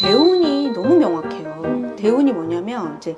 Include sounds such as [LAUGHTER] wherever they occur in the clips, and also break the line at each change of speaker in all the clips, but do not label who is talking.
대운이 너무 명확해요. 대운이 뭐냐면 이제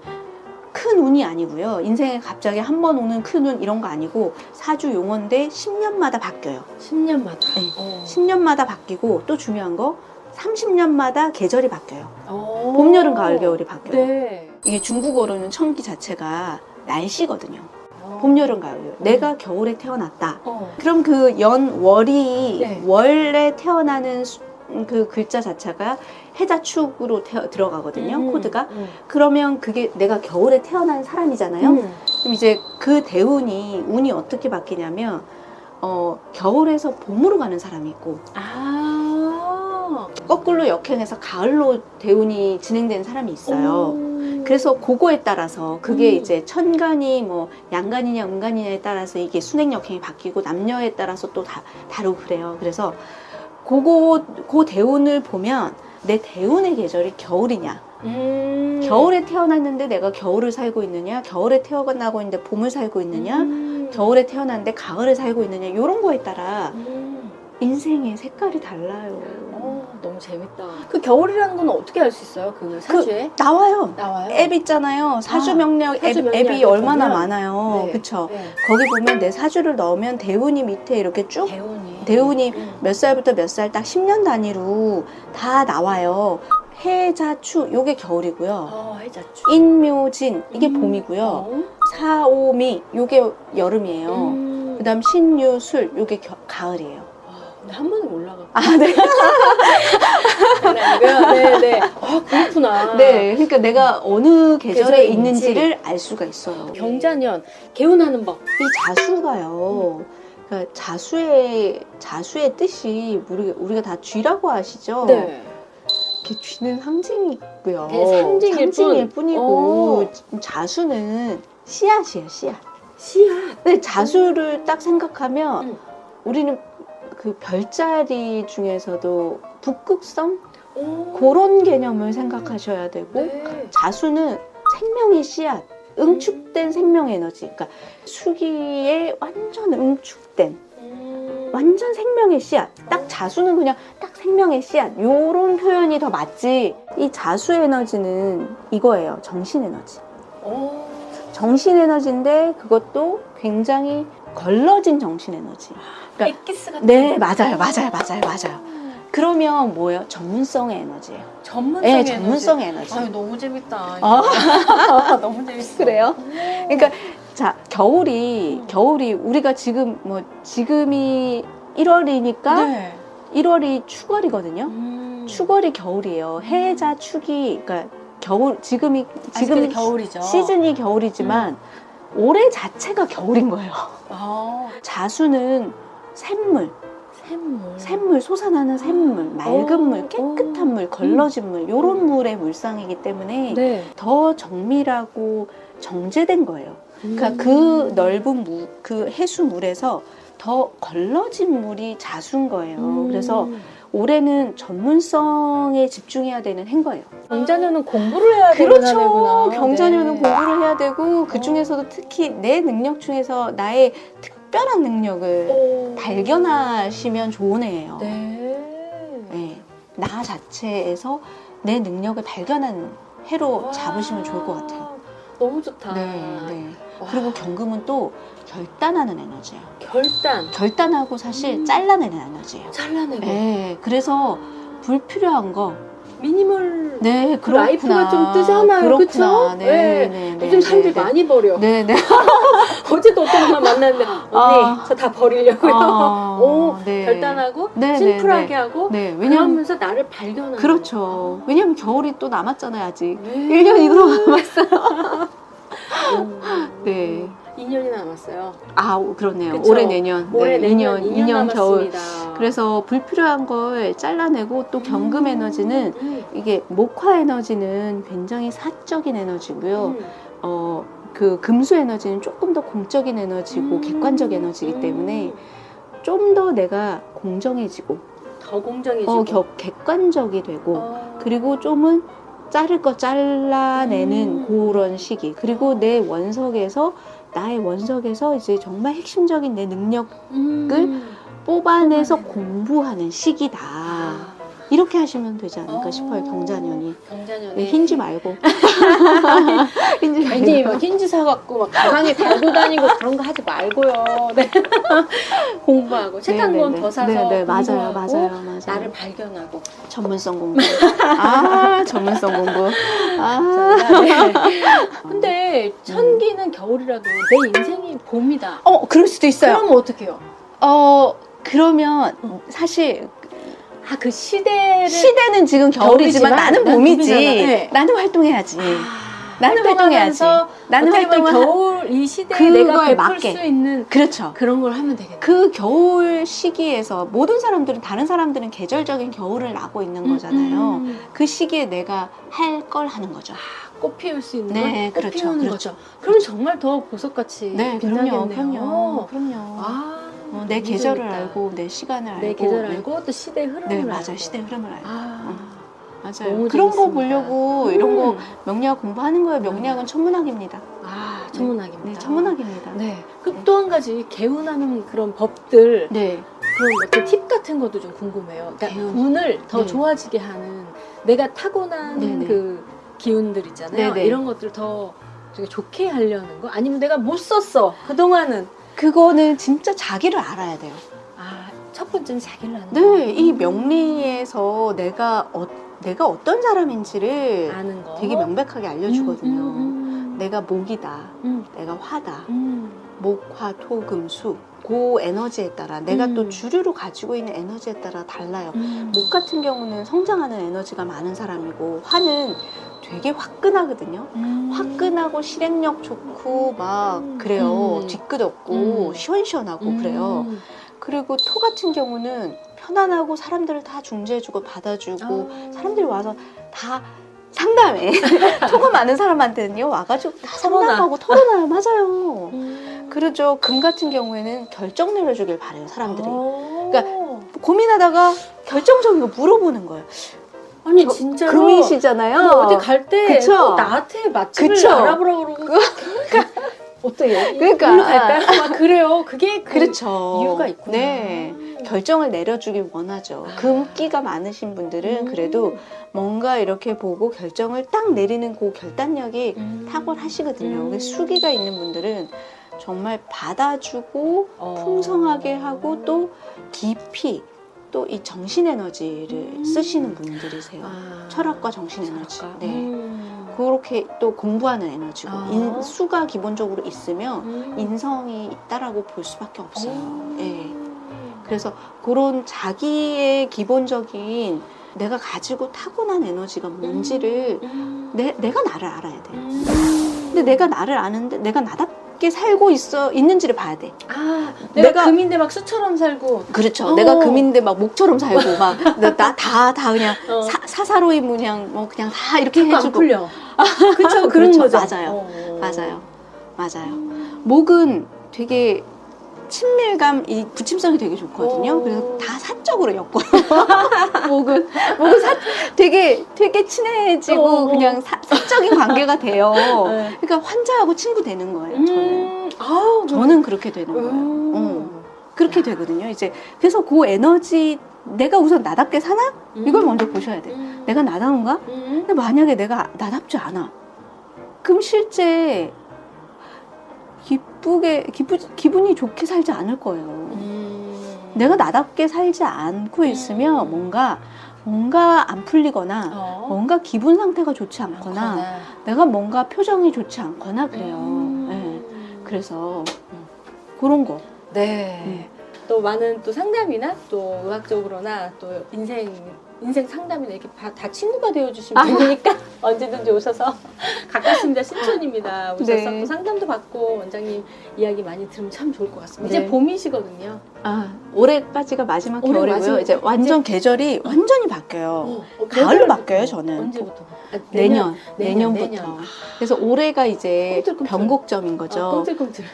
큰 운이 아니고요. 인생에 갑자기 한 번 오는 큰 운 이런 거 아니고 사주 용어인데 10년마다 바뀌어요.
10년마다.
네.
어.
10년마다 바뀌고 또 중요한 거 30년마다 계절이 바뀌어요.
어.
봄, 여름, 가을, 겨울이 바뀌어요.
네.
이게 중국어로는 청기 자체가 날씨거든요.
어.
봄, 여름, 가을. 내가 겨울에 태어났다.
어.
그럼 그 연, 월이
네.
월에 태어나는 수- 그 글자 자체가 해자축으로 태어- 들어가거든요.
음,
코드가.
음.
그러면 그게 내가 겨울에 태어난 사람이잖아요.
음.
그럼 이제 그 대운이 운이 어떻게 바뀌냐면 어, 겨울에서 봄으로 가는 사람이 있고
아.
거꾸로 역행해서 가을로 대운이 진행되는 사람이 있어요.
음.
그래서 그거에 따라서 그게
음.
이제 천간이 뭐 양간이냐 음간이냐에 따라서 이게 순행 역행이 바뀌고 남녀에 따라서 또 다, 다르고 그래요. 그래서 그거 그 대운을 보면 내 대운의 계절이 겨울이냐
음.
겨울에 태어났는데 내가 겨울을 살고 있느냐 겨울에 태어나고 있는데 봄을 살고 있느냐
음.
겨울에 태어났는데 가을을 살고 있느냐 이런 거에 따라
음.
인생의 색깔이 달라요.
어, 너무 재밌다. 그 겨울이라는 건 어떻게 알 수 있어요? 그 사주에
나와요.
나와요?
앱 있잖아요. 사주
아,
명령
사주
앱,
명리학에
앱이 얼마나
보면?
많아요.
네.
그쵸?
네.
거기 보면 내 사주를 넣으면 대운이 밑에 이렇게 쭉
대운이.
대운이
음.
몇 살부터 몇 살 딱 10년 단위로 다 나와요. 해자추 요게 겨울이고요.
어, 해자주.
인묘진 이게
음.
봄이고요.
어.
사오미 요게 여름이에요.
음.
그다음 신유술 요게 겨- 가을이에요.
아, 근데 한 번은 올라가.
아, 네.
네, 네. 아, 그렇구나.
네. 그러니까 내가 어느 계절에
계절에
있는지를 알 수가 있어요.
경자년 개운하는 법.
이 자수가요. 그러니까 자수의 자수의 뜻이 우리 우리가 다 쥐라고 아시죠?
네.
이렇게 쥐는 상징이고요.
네, 상징일 뿐.
뿐이고 자수는 씨앗이에요, 씨앗.
씨앗.
근데 자수를 딱 생각하면
음.
우리는 그 별자리 중에서도 북극성
오.
그런 개념을 생각하셔야 되고
네.
자수는 생명의 씨앗, 응축된 생명의 에너지. 그러니까 수기에 완전 응축된
음.
완전 생명의 씨앗. 딱 자수는 그냥 딱 생명의 씨앗. 요런 표현이 더 맞지. 이 자수 에너지는 이거예요. 정신 에너지.
오.
정신 에너지인데 그것도 굉장히 걸러진 정신 에너지. 그러니까
엑기스 같은.
네, 맞아요. 맞아요. 맞아요. 맞아요. 그러면 뭐예요? 전문성의 에너지예요.
전문성의
네,
에너지.
전문성의 에너지.
아유 너무 재밌다.
어? [LAUGHS]
너무 재밌어.
그래요? 그러니까 자, 겨울이
음.
겨울이 우리가 지금 뭐 지금이 1월이니까
네.
1월이 추월이거든요.
음.
추월이 겨울이에요. 해자 축이 그러니까 겨울 지금이
지금 겨울이죠.
시즌이 겨울이지만 올해 자체가 겨울인 거예요.
아,
자수는 샘물,
샘물.
샘물 솟아나는 샘물, 맑은
오,
물, 깨끗한
오.
물, 걸러진 물 요런
음.
물의 물상이기 때문에
네.
더 정밀하고 정제된 거예요. 그러니까
음.
그 넓은 물, 그 해수물에서 더 걸러진 물이 자수인 거예요.
음.
그래서 올해는 전문성에 집중해야 되는 행거예요.
경자년은 공부를 해야 되는
그렇죠.
하는구나.
경자년은
네.
공부를 해야 되고 그 중에서도 특히 내 능력 중에서 나의 특별한 능력을
오.
발견하시면 좋은 해예요.
네.
네. 나 자체에서 내 능력을 발견하는 해로 잡으시면 좋을 것 같아요.
너무 좋다.
네, 네.
와.
그리고 경금은 또 결단하는 에너지예요.
결단.
결단하고 사실
음.
잘라내는 에너지예요.
잘라내고.
네, 그래서 불필요한 거.
미니멀.
네,
그 라이프가 좀 뜨잖아요.
그렇구나.
그쵸?
네,
네.
네, 네,
요즘 사람들이
네, 네.
많이 버려.
네, 네. [LAUGHS]
어제도 어떤 분만 만났는데 언니
아.
저 다 버리려고요.
아, [LAUGHS]
오,
네.
결단하고
네,
심플하게
네,
하고
네, 왜냐면
그러면서 나를 발견하는
그렇죠.
거.
왜냐면 겨울이 또 남았잖아요, 아직.
네.
1년이 더 [LAUGHS] 남았어요.
오.
네.
2년이 남았어요.
아, 오, 그러네요.
그쵸.
올해 내년.
올해
네,
내년
2년,
2년,
2년 겨울. 그래서 불필요한 걸 잘라내고 또 경금
음.
에너지는
음.
이게 목화 에너지는 굉장히 사적인 에너지고요.
음.
어, 그 금수 에너지는 조금 더 공적인 에너지고
음.
객관적 에너지이기
음.
때문에 좀 더 내가 공정해지고
더 공정해지고
어, 겨, 객관적이 되고
어.
그리고 좀은 자를 거 잘라내는
음.
그런 시기 그리고 내 원석에서 나의 원석에서 이제 정말 핵심적인 내 능력을
음.
뽑아내서. 공부하는 시기다
아.
이렇게 하시면 되지 않을까
어.
싶어요 경자년이
경자년에
네, 힌지 말고 [LAUGHS] 힌지
괜히
말고
막 힌지 사갖고 막 가방에 달고 다니고 그런 거 하지 말고요. 네. [LAUGHS] 공부하고 책 한 권 더 사서
네, 네, 맞아요
공부하고
맞아요 맞아요
나를 발견하고
전문성 공부 [LAUGHS] 아 전문성 공부 아
네. 근데 천기는 겨울이라도 내 인생이 봄이다.
어, 그럴 수도 있어요.
그러면 어떡해요?
어, 그러면 사실
아 그 시대를
시대는 지금 겨울이지만
겨울이지만
나는
난
봄이지.
봄이잖아. 네.
나는 활동해야지.
아,
나는 활동해야지.
활동하면서
나는
어떻게 보면
활동을 하-
겨울 이 시대에
그거에
내가 베풀
맞게.
수 있는
그렇죠.
그런 걸 하면 되겠네.
그 겨울 시기에서 모든 사람들은 다른 사람들은 계절적인 겨울을 나고 있는 거잖아요.
음, 음.
그 시기에 내가 할 걸 하는 거죠.
꽃 피울 수 있는
네,
걸꽃
그렇죠,
피우는
그렇죠.
거죠. 그럼 정말 더 보석같이
네,
빛나겠네요.
그럼요, 그럼요.
아,
어, 내
너무
계절을
재밌다.
알고 내 시간을 알고
내 계절
네.
알고 또 시대 흐름을
네,
알고.
맞아요. 시대 흐름을 알고.
아,
맞아요.
너무
그런 거
재밌습니다.
보려고 이런 거
음.
명리학 공부하는 거예요. 명리학은 천문학입니다.
아, 천문학입니다.
네, 천문학입니다.
네. 또한 가지 개운하는 그런 법들
네.
그런 어떤 팁 같은 것도 좀 궁금해요. 그러니까
개운.
운을 더
네.
좋아지게 하는 내가 타고난
네네.
그 기운들 있잖아요.
네네.
이런 것들 더 되게 좋게 하려는 거 아니면 내가 못 썼어 그 동안은
그거는 진짜 자기를 알아야 돼요.
아 첫 번째는 자기를 아는
네, 이 명리에서 내가 어, 내가 어떤 사람인지를
아는 거?
되게 명백하게 알려주거든요.
음, 음,
내가 목이다,
음,
내가 화다,
음,
목, 화, 토, 금, 수. 그 에너지에 따라 내가 또
음.
주류로 가지고 있는 에너지에 따라 달라요.
음.
목 같은 경우는 성장하는 에너지가 많은 사람이고 화는 되게 화끈하거든요.
음.
화끈하고 실행력 좋고 막 그래요.
음.
뒤끝없고
음.
시원시원하고
음.
그래요. 그리고 토 같은 경우는 편안하고 사람들을 다 중재해주고 받아주고
아.
사람들이 와서 다 상담해. [LAUGHS] 토가 많은 사람한테는요 와가지고 다. 상담하고 털어놔요. 맞아요.
음.
그러죠. 금 같은 경우에는 결정 내려주길 바래요. 사람들이.
어.
그러니까 고민하다가 결정적인 거 물어보는 거예요.
아니
저-
진짜로
금이시잖아요.
뭐 어디 갈 때? 나한테 맛집을
그쵸?
알아보라 그러고 어때요?
그러니까.
일로 갈까요? 막 그래요. 그게 그
그렇죠.
이유가 있구나.
네. 결정을 내려주길 원하죠.
아.
금기가 많으신 분들은
음.
그래도 뭔가 이렇게 보고 결정을 딱 내리는 그 결단력이
음.
탁월하시거든요.
음.
수기가 있는 분들은 정말 받아주고
어.
풍성하게 하고 또 깊이 또 이 정신 에너지를
음.
쓰시는 분들이세요.
아.
철학과 정신 에너지.
철학과.
네.
음.
그렇게 또 공부하는 에너지고
아.
인, 수가 기본적으로 있으면
음.
인성이 있다라고 볼 수밖에 없어요.
오.
예. 그래서 그런 자기의 기본적인 내가 가지고 타고난 에너지가 뭔지를
음.
내, 내가 나를 알아야 돼.
음.
근데 내가 나를 아는데 내가 나답 게 살고 있어 있는지를 봐야 돼.
아, 내가,
내가-
금인데 막 수처럼 살고
그렇죠.
어.
내가 금인데 막 목처럼 살고 [LAUGHS] 막나다다 다 그냥
어.
사, 사사로이 그냥 뭐 그냥 다 이렇게 해주고
풀려. 그쵸, 그런
그렇죠.
거죠.
맞아요.
어.
맞아요. 맞아요. 목은 되게 친밀감, 이 부침성이 되게 좋거든요.
오.
그래서 다 사적으로 엮어요. [LAUGHS] 목은 목은 사, 되게 되게 친해지고
어, 어.
그냥 사, 사적인 관계가 돼요. [LAUGHS]
네.
그러니까 환자하고 친구 되는 거예요. 저는
음. 아우,
저는 그렇게 되는 거예요.
음.
어. 그렇게 되거든요. 이제 그래서 그 에너지 내가 우선 나답게 사나 이걸 먼저 보셔야 돼. 요
음.
내가 나다운가?
음.
근데 만약에 내가 나답지 않아. 그럼 실제 기쁘게 기쁘, 기분이 좋게 살지 않을 거예요.
음.
내가 나답게 살지 않고 있으면
음.
뭔가 뭔가 안 풀리거나
어.
뭔가 기분 상태가 좋지 않거나
않거나.
내가 뭔가 표정이 좋지 않거나 그래요.
음.
네. 그래서 음, 그런 거.
네. 또 많은 또 상담이나 또 의학적으로나 또 인생 인생 상담이나 이렇게 다, 다 친구가 되어주시면
아.
되니까 [LAUGHS] 언제든지 오셔서 [LAUGHS] 가깝습니다 신촌입니다 오셔서
네.
또 상담도 받고 원장님 이야기 많이 들으면 참 좋을 것 같습니다.
네.
이제 봄이시거든요.
아 올해까지가 마지막
올해
겨울이고요.
마지막-
이제 완전 계절이 완전히 바뀌어요.
어,
가을로
몇
바뀌어요,
월부터?
저는.
언제부터? 아,
내년,
내년,
내년부터.
내년.
그래서 올해가 이제
꿈틀꿈틀.
변곡점인
아,
거죠.
꿈틀꿈틀.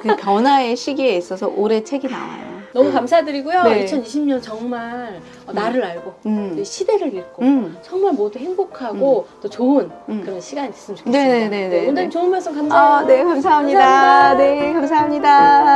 그 변화의 시기에 있어서 올해 책이 나와요.
너무 감사드리고요.
네.
2020년 정말 어, 나를 알고
음.
이 시대를 읽고
음.
정말 모두 행복하고 또 좋은
음.
그런 시간이 됐으면 좋겠습니다.
네네네네.
오늘 좋은 말씀 감사해요.
아, 네, 감사합니다.
감사합니다.
네, 감사합니다.